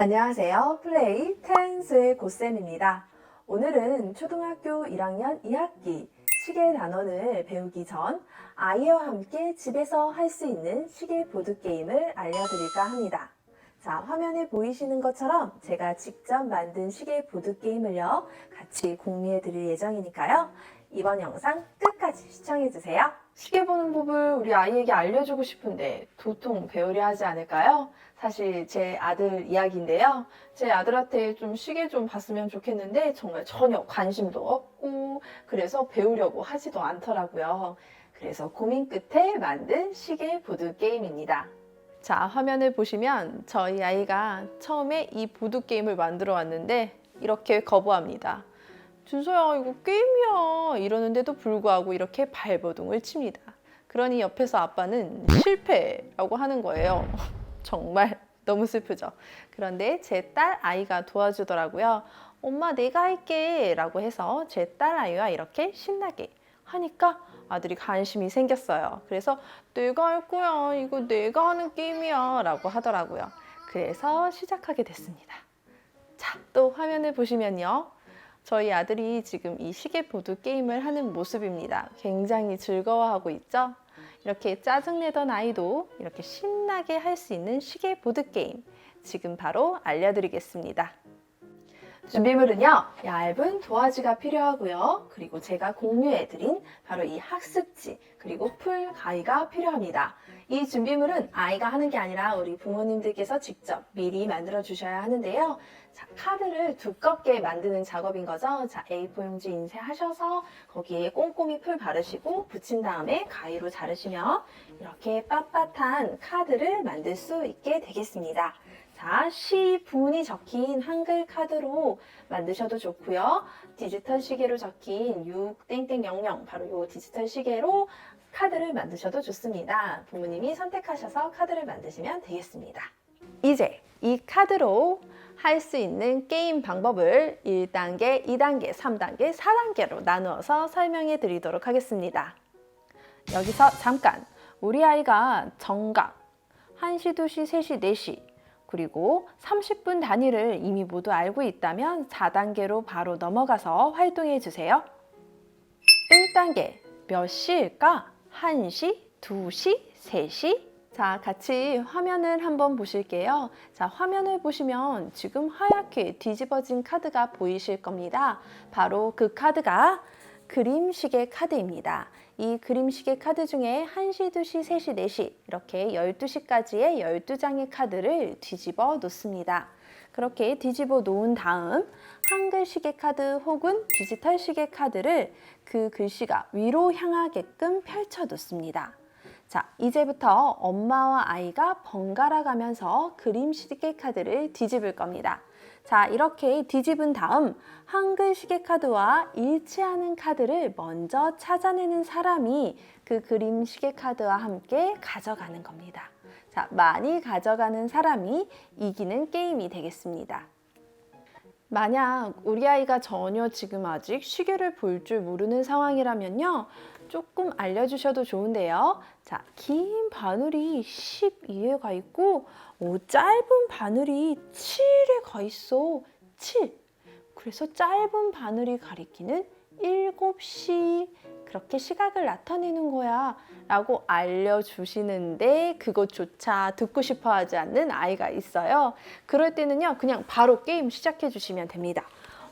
안녕하세요. 플레이 텐스의 고쌤입니다. 오늘은 초등학교 1학년 2학기 시계 단원을 배우기 전 아이와 함께 집에서 할 수 있는 시계 보드게임을 알려드릴까 합니다. 자, 화면에 보이시는 것처럼 제가 직접 만든 시계 보드게임을요, 같이 공유해 드릴 예정이니까요. 이번 영상 끝까지 시청해 주세요. 시계 보는 법을 우리 아이에게 알려주고 싶은데 도통 배우려 하지 않을까요? 사실 제 아들 이야기인데요. 제 아들한테 좀 시계 좀 봤으면 좋겠는데 정말 전혀 관심도 없고 그래서 배우려고 하지도 않더라고요. 그래서 고민 끝에 만든 시계 보드 게임입니다. 자, 화면을 보시면 저희 아이가 처음에 이 보드 게임을 만들어 왔는데 이렇게 거부합니다. 준서야, 이거 게임이야. 이러는데도 불구하고 이렇게 발버둥을 칩니다. 그러니 옆에서 아빠는 실패라고 하는 거예요. 정말 너무 슬프죠. 그런데 제 딸 아이가 도와주더라고요. 엄마 내가 할게 라고 해서 제 딸 아이와 이렇게 신나게 하니까 아들이 관심이 생겼어요. 그래서 내가 할 거야. 이거 내가 하는 게임이야. 라고 하더라고요. 그래서 시작하게 됐습니다. 자, 또 화면을 보시면요. 저희 아들이 지금 이 시계 보드 게임을 하는 모습입니다. 굉장히 즐거워하고 있죠? 이렇게 짜증내던 아이도 이렇게 신나게 할 수 있는 시계 보드 게임 지금 바로 알려드리겠습니다. 준비물은요, 얇은 도화지가 필요하고요. 그리고 제가 공유해드린 바로 이 학습지, 그리고 풀 가위가 필요합니다. 이 준비물은 아이가 하는 게 아니라 우리 부모님들께서 직접 미리 만들어 주셔야 하는데요. 자, 카드를 두껍게 만드는 작업인 거죠. 자, A4 용지 인쇄하셔서 거기에 꼼꼼히 풀 바르시고 붙인 다음에 가위로 자르시면 이렇게 빳빳한 카드를 만들 수 있게 되겠습니다. 자, 시분이 적힌 한글 카드로 만드셔도 좋고요. 디지털 시계로 적힌 6땡땡00 바로 이 디지털 시계로 카드를 만드셔도 좋습니다. 부모님이 선택하셔서 카드를 만드시면 되겠습니다. 이제 이 카드로 할 수 있는 게임 방법을 1단계, 2단계, 3단계, 4단계로 나누어서 설명해 드리도록 하겠습니다. 여기서 잠깐 우리 아이가 정각 1시, 2시, 3시, 4시 그리고 30분 단위를 이미 모두 알고 있다면 4단계로 바로 넘어가서 활동해 주세요. 1단계 몇 시일까? 1시, 2시, 3시? 자, 같이 화면을 한번 보실게요. 자, 화면을 보시면 지금 하얗게 뒤집어진 카드가 보이실 겁니다. 바로 그 카드가 그림시계 카드입니다. 이 그림시계 카드 중에 1시, 2시, 3시, 4시 이렇게 12시까지의 12장의 카드를 뒤집어 놓습니다. 그렇게 뒤집어 놓은 다음 한글 시계 카드 혹은 디지털 시계 카드를 그 글씨가 위로 향하게끔 펼쳐 놓습니다. 자, 이제부터 엄마와 아이가 번갈아 가면서 그림 시계 카드를 뒤집을 겁니다. 자, 이렇게 뒤집은 다음 한글 시계 카드와 일치하는 카드를 먼저 찾아내는 사람이 그 그림 시계 카드와 함께 가져가는 겁니다. 자, 많이 가져가는 사람이 이기는 게임이 되겠습니다. 만약 우리 아이가 전혀 지금 아직 시계를 볼 줄 모르는 상황이라면요. 조금 알려주셔도 좋은데요. 자, 긴 바늘이 12에 가 있고, 오, 짧은 바늘이 7에 가 있어. 7. 그래서 짧은 바늘이 가리키는 7시. 그렇게 시각을 나타내는 거야. 라고 알려주시는데 그것조차 듣고 싶어 하지 않는 아이가 있어요. 그럴 때는요, 그냥 바로 게임 시작해 주시면 됩니다.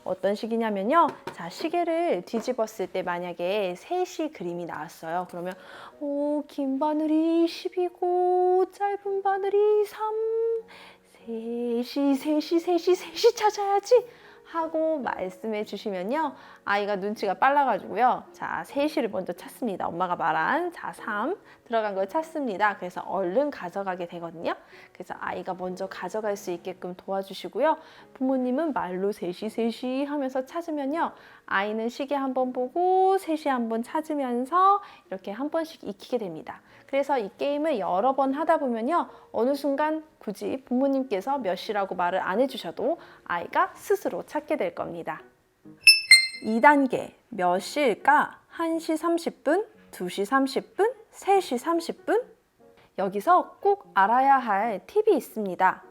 어떤 식이냐면요. 자, 시계를 뒤집었을 때 만약에 3시 그림이 나왔어요. 그러면, 오, 긴 바늘이 10이고, 짧은 바늘이 3, 3시, 3시, 3시, 3시 찾아야지. 하고 말씀해 주시면요. 아이가 눈치가 빨라가지고요. 자, 3시를 먼저 찾습니다. 엄마가 말한 자, 3 들어간 걸 찾습니다. 그래서 얼른 가져가게 되거든요. 그래서 아이가 먼저 가져갈 수 있게끔 도와주시고요. 부모님은 말로 3시, 3시 하면서 찾으면요. 아이는 시계 한번 보고 3시 한번 찾으면서 이렇게 한 번씩 익히게 됩니다. 그래서 이 게임을 여러 번 하다 보면요. 어느 순간 굳이 부모님께서 몇 시라고 말을 안 해주셔도 아이가 스스로 찾게 될 겁니다. 2단계 몇 시일까? 1시 30분, 2시 30분, 3시 30분? 여기서 꼭 알아야 할 팁이 있습니다.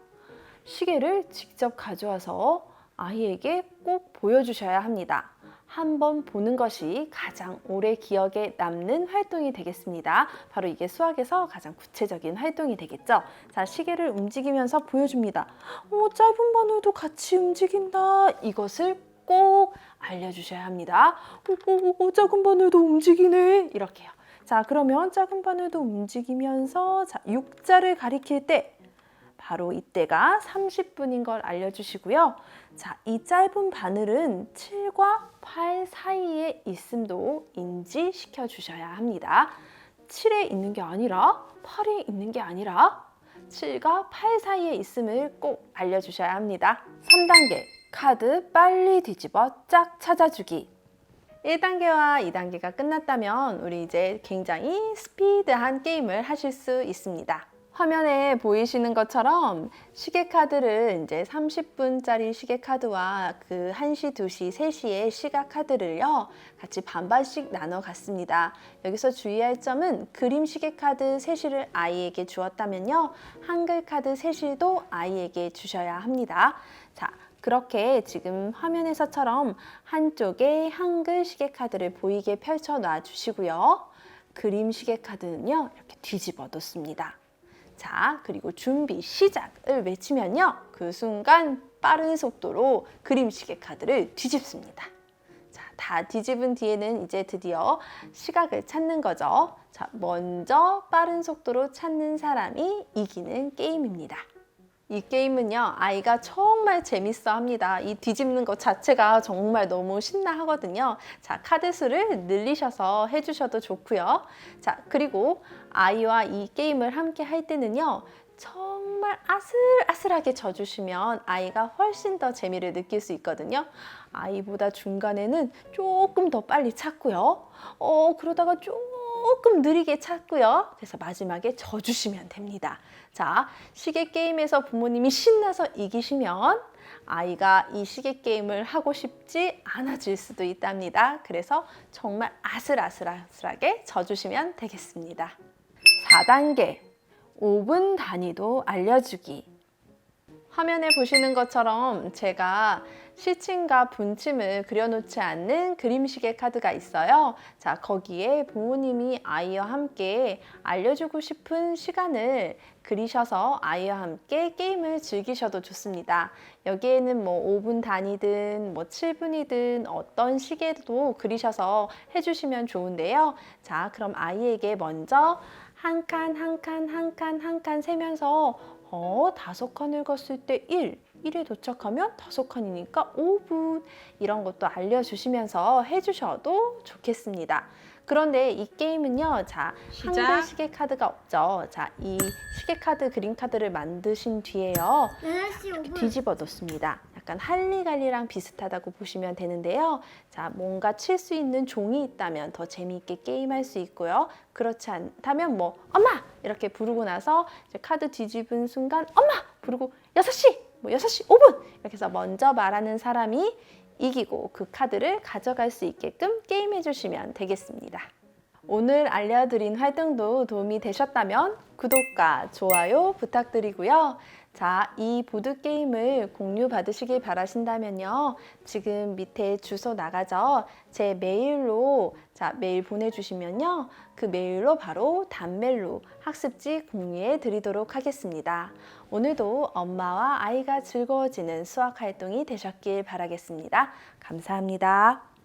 시계를 직접 가져와서 아이에게 꼭 보여주셔야 합니다. 한 번 보는 것이 가장 오래 기억에 남는 활동이 되겠습니다. 바로 이게 수학에서 가장 구체적인 활동이 되겠죠. 자, 시계를 움직이면서 보여줍니다. 오, 짧은 바늘도 같이 움직인다. 이것을 꼭 알려주셔야 합니다. 오, 오, 오, 작은 바늘도 움직이네. 이렇게요. 자, 그러면 작은 바늘도 움직이면서 자, 6자를 가리킬 때 바로 이때가 30분인 걸 알려주시고요. 자, 이 짧은 바늘은 7과 8 사이에 있음도 인지시켜 주셔야 합니다. 7에 있는 게 아니라 8에 있는 게 아니라 7과 8 사이에 있음을 꼭 알려주셔야 합니다. 3단계 카드 빨리 뒤집어 짝 찾아주기 1단계와 2단계가 끝났다면 우리 이제 굉장히 스피드한 게임을 하실 수 있습니다. 화면에 보이시는 것처럼 시계 카드를 이제 30분짜리 시계 카드와 그 1시, 2시, 3시의 시각 카드를요, 같이 반반씩 나눠 갔습니다. 여기서 주의할 점은 그림 시계 카드 3시를 아이에게 주었다면요, 한글 카드 3시도 아이에게 주셔야 합니다. 자, 그렇게 지금 화면에서처럼 한쪽에 한글 시계 카드를 보이게 펼쳐 놔 주시고요. 그림 시계 카드는요, 이렇게 뒤집어 놓습니다. 자, 그리고 준비 시작을 외치면요. 그 순간 빠른 속도로 그림 시계 카드를 뒤집습니다. 자, 다 뒤집은 뒤에는 이제 드디어 시각을 찾는 거죠. 자, 먼저 빠른 속도로 찾는 사람이 이기는 게임입니다. 이 게임은요, 아이가 정말 재밌어 합니다. 이 뒤집는 것 자체가 정말 너무 신나 하거든요. 자, 카드 수를 늘리셔서 해주셔도 좋고요. 자, 그리고 아이와 이 게임을 함께 할 때는요, 정말 아슬아슬하게 져주시면 아이가 훨씬 더 재미를 느낄 수 있거든요. 아이보다 중간에는 조금 더 빨리 찾고요. 어, 그러다가 조금 느리게 찾고요. 그래서 마지막에 져주시면 됩니다. 자, 시계 게임에서 부모님이 신나서 이기시면 아이가 이 시계 게임을 하고 싶지 않아질 수도 있답니다. 그래서 정말 아슬아슬아슬하게 져주시면 되겠습니다. 4단계 5분 단위도 알려주기. 화면에 보시는 것처럼 제가 시침과 분침을 그려놓지 않는 그림시계 카드가 있어요. 자, 거기에 부모님이 아이와 함께 알려주고 싶은 시간을 그리셔서 아이와 함께 게임을 즐기셔도 좋습니다. 여기에는 뭐 5분 단위든 뭐 7분이든 어떤 시계도 그리셔서 해주시면 좋은데요. 자, 그럼 아이에게 먼저 한 칸, 한 칸, 한 칸, 한 칸 세면서 어, 다섯 칸을 갔을 때 1, 1에 도착하면 다섯 칸이니까 5분 이런 것도 알려주시면서 해주셔도 좋겠습니다. 그런데 이 게임은요, 자. 한글 시계 카드가 없죠. 자, 이 시계 카드, 그림 카드를 만드신 뒤에요. 8시 이렇게 5분. 뒤집어 놓습니다. 약간 할리갈리랑 비슷하다고 보시면 되는데요. 자, 뭔가 칠 수 있는 종이 있다면 더 재미있게 게임할 수 있고요. 그렇지 않다면 뭐 엄마 이렇게 부르고 나서 이제 카드 뒤집은 순간 엄마 부르고 6시 뭐 6시 5분 이렇게 해서 먼저 말하는 사람이 이기고 그 카드를 가져갈 수 있게끔 게임해 주시면 되겠습니다. 오늘 알려드린 활동도 도움이 되셨다면 구독과 좋아요 부탁드리고요. 자, 이 보드게임을 공유 받으시길 바라신다면요. 지금 밑에 주소 나가죠. 제 메일로 자, 메일 보내주시면요. 그 메일로 바로 단멜로 학습지 공유해 드리도록 하겠습니다. 오늘도 엄마와 아이가 즐거워지는 수학 활동이 되셨길 바라겠습니다. 감사합니다.